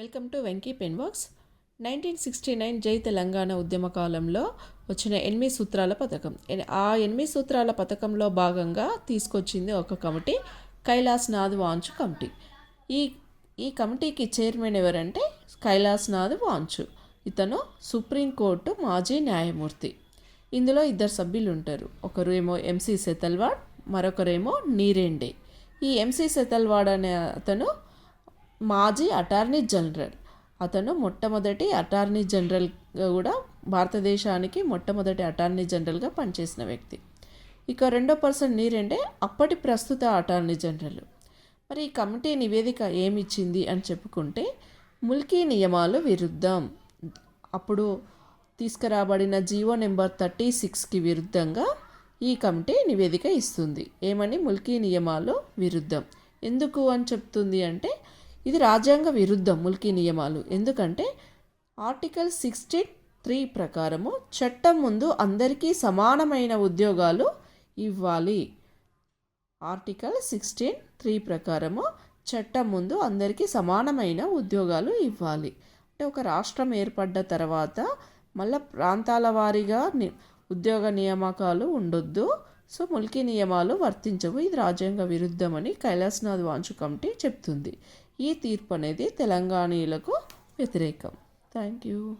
Welcome to Venky pen works. Nineteen sixty nine జై తెలంగాణ ఉద్యమ కాలంలో వచ్చిన ఎనిమిది సూత్రాల పథకం. ఎన్- ఆ ఎనిమిది సూత్రాల పథకంలో భాగంగా తీసుకొచ్చింది ఒక కమిటీ కైలాస్ నాథ్ వాంచు కమిటీ. ఈ ఈ కమిటీకి చైర్మన్ ఎవరంటే కైలాస్ నాథ్ వాంచు. ఇతను సుప్రీంకోర్టు మాజీ న్యాయమూర్తి. ఇందులో ఇద్దరు సభ్యులు ఉంటారు ఒకరు ఏమో ఎంసీ సెతల్వాడ్ మరొకరేమో నీరెండే. ఈ ఎంసీ సెతల్వాడ్ అనే అతను మాజీ అటార్నీ జనరల్. అతను మొట్టమొదటి అటార్నీ జనరల్గా కూడా భారతదేశానికి మొట్టమొదటి అటార్నీ జనరల్గా పనిచేసిన వ్యక్తి. ఇక రెండో పర్సన్ నీరెండే అప్పటి ప్రస్తుత అటార్నీ జనరల్. మరి ఈ కమిటీ నివేదిక ఏమిచ్చింది అని చెప్పుకుంటే ముల్కీ నియమాలు విరుద్ధం. అప్పుడు తీసుకురాబడిన జీవో నెంబర్ థర్టీ సిక్స్కి విరుద్ధంగా ఈ కమిటీ నివేదిక ఇస్తుంది. ఏమని? ముల్కీ నియమాలు విరుద్ధం. ఎందుకు అని చెప్తుంది అంటే ఇది రాజ్యాంగ విరుద్ధం ముల్కీ నియమాలు. ఎందుకంటే ఆర్టికల్ సిక్స్టీ త్రీ ప్రకారము చట్టం ముందు అందరికీ సమానమైన ఉద్యోగాలు ఇవ్వాలి. ఆర్టికల్ సిక్స్టీన్ త్రీ ప్రకారము చట్టం ముందు అందరికీ సమానమైన ఉద్యోగాలు ఇవ్వాలి. అంటే ఒక రాష్ట్రం ఏర్పడ్డ తర్వాత మళ్ళా ప్రాంతాల వారీగా ని ఉద్యోగ నియామకాలు ఉండొద్దు. సో ముల్కీ నియమాలు వర్తించవు. ఇది రాజ్యాంగ విరుద్ధమని కైలాసనాథ్ వాంచు కమిటీ చెప్తుంది. ఈ తీర్పు అనేది తెలంగాణీయులకు వ్యతిరేకం. Thank you.